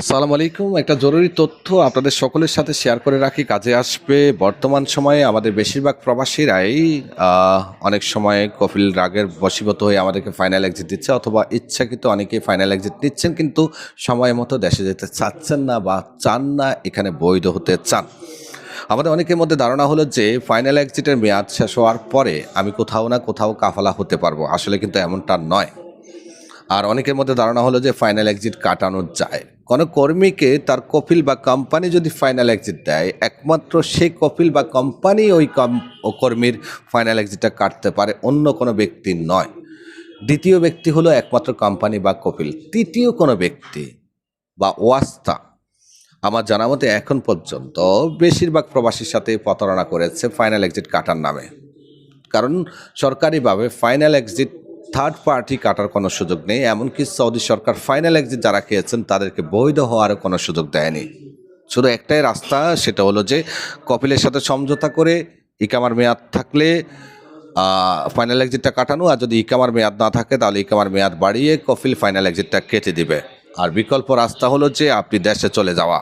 আসসালামু আলাইকুম। একটা জরুরি তথ্য আপনাদের সকলের সাথে শেয়ার করে রাখি। কাজে আসবে বর্তমান সময়ে আমাদের বেশিরভাগ প্রবাসীরাই অনেক সময় কপিল রাগের বশীভূত হয়ে আমাদেরকে ফাইনাল এক্সিট দিচ্ছে অথবা ইচ্ছাকৃত অনেকেই ফাইনাল এক্সিট নিচ্ছেন কিন্তু সময় মতো দেশে যেতে চাচ্ছেন না বা চান না, এখানে বৈধ হতে চান। আমাদের অনেকের মধ্যে ধারণা হলো যে ফাইনাল এক্সিটের মেয়াদ শেষ হওয়ার পরে আমি কোথাও না কোথাও কাফালা হতে পারব। আসলে কিন্তু এমনটা নয়। আর অনেকের মধ্যে ধারণা হলো যে ফাইনাল এক্সিট কাটানো যায়। কোনো কর্মীকে তার কপিল বা কোম্পানি যদি ফাইনাল এক্সিট দেয়, একমাত্র সেই কপিল বা কোম্পানি ওই কর্মীর ফাইনাল এক্সিটটা কাটতে পারে, অন্য কোনো ব্যক্তি নয়। দ্বিতীয় ব্যক্তি হলো একমাত্র কোম্পানি বা কপিল তৃতীয় কোনো ব্যক্তি বা ওয়াস্তা, আমার জানা মতে এখন পর্যন্ত বেশিরভাগ প্রবাসীর সাথে প্রতারণা করেছে ফাইনাল এক্সিট কাটার নামে। কারণ সরকারিভাবে ফাইনাল এক্সিট থার্ড পার্টি কাটার কোনো সুযোগ নেই, এমনকি সৌদি সরকার ফাইনাল এক্সিট যারা খেয়েছেন, তাদেরকে বৈধ হওয়ারও কোনো সুযোগ দেয়নি। শুধু একটাই রাস্তা, সেটা হলো যে কপিলের সাথে সমঝোতা করে ইকামার মেয়াদ থাকলে ফাইনাল এক্সিটটা কাটানো, আর যদি ইকামার মেয়াদ না থাকে, তাহলে ইকামার মেয়াদ বাড়িয়ে কপিল ফাইনাল এক্সিটটা কেটে দিবে। আর বিকল্প রাস্তা হলো যে আপনি দেশে চলে যাওয়া।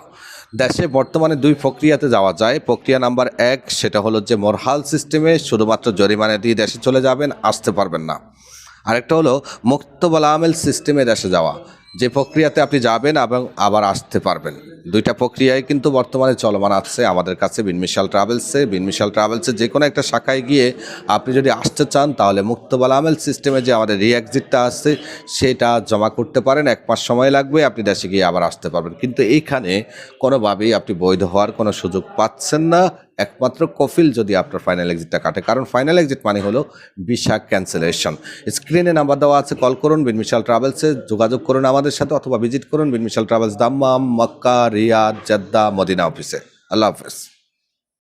দেশে বর্তমানে দুই প্রক্রিয়াতে যাওয়া যায়। প্রক্রিয়া নাম্বার এক, সেটা হলো যে মোরহাল সিস্টেমে শুধুমাত্র জরিমানা দিয়ে দেশে চলে যাবেন, আসতে পারবেন না। আরেকটা হলো মুক্তবলা আমেল সিস্টেমে দেশে যাওয়া। যে প্রক্রিয়াতে আপনি যাবেন এবং আবার আসতে পারবেন। দুইটা প্রক্রিয়ায় কিন্তু বর্তমানে চলমান আছে আমাদের কাছে, বিনমিশাল ট্রাভেলসে। বিনমিশাল ট্রাভেলসে যে কোনো একটা শাখায় গিয়ে আপনি যদি আসতে চান, তাহলে মুক্তবলা আমেল সিস্টেমে যে আমাদের রিএক্সিটটা আছে, সেটা জমা করতে পারেন। এক মাস সময় লাগবে, আপনি দেশে গিয়ে আবার আসতে পারবেন। কিন্তু এইখানে কোনোভাবেই আপনি বৈধ হওয়ার কোনো সুযোগ পাচ্ছেন না। একমাত্র কফিল যদি আপনার ফাইনাল এক্সিটটা কাটে। কারণ ফাইনাল এক্সিট মানে হলো বিশা ক্যান্সেলেশন স্ক্রিনে নাম্বার দেওয়া আছে কল করুন বিনমিশাল ট্রাভেলসে যোগাযোগ করুন আমাদের সাথে অথবা ভিজিট করুন Bin Mishal travels Dammam, Mecca, Riyadh, Jeddah, Medina অফিসে আল্লাহ হাফেজ।